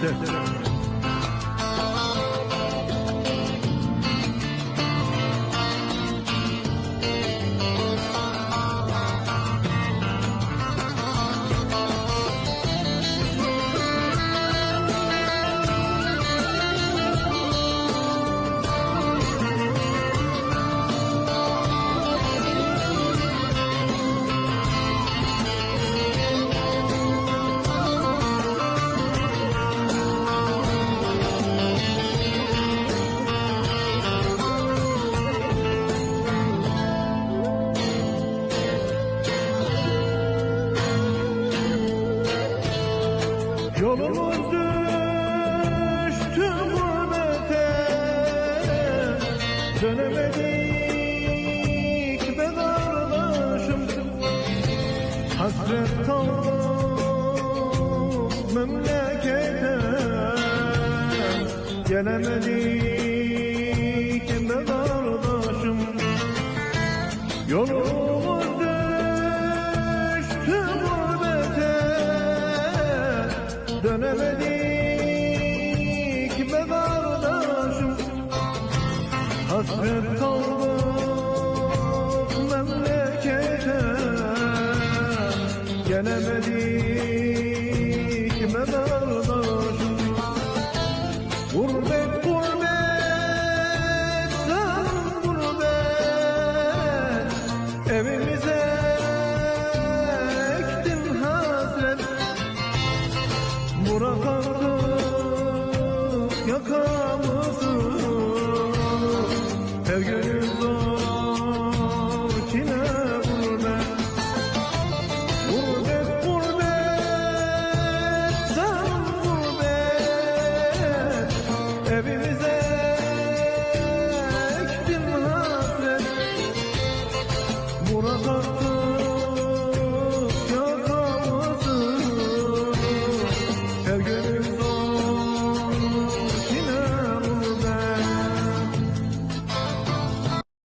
Yeah. Yolumuz düştü gurbete Dönemedik be kardeşim Hasret kaldım memlekete. Gelemedik Dönemedik be kardeşim Hasret kaldık memlekete. Gelemedik. bırakalım yakamızı Her günüm zor. Çile gurbet sen gurbet Evimize ektim hasret Bırakalım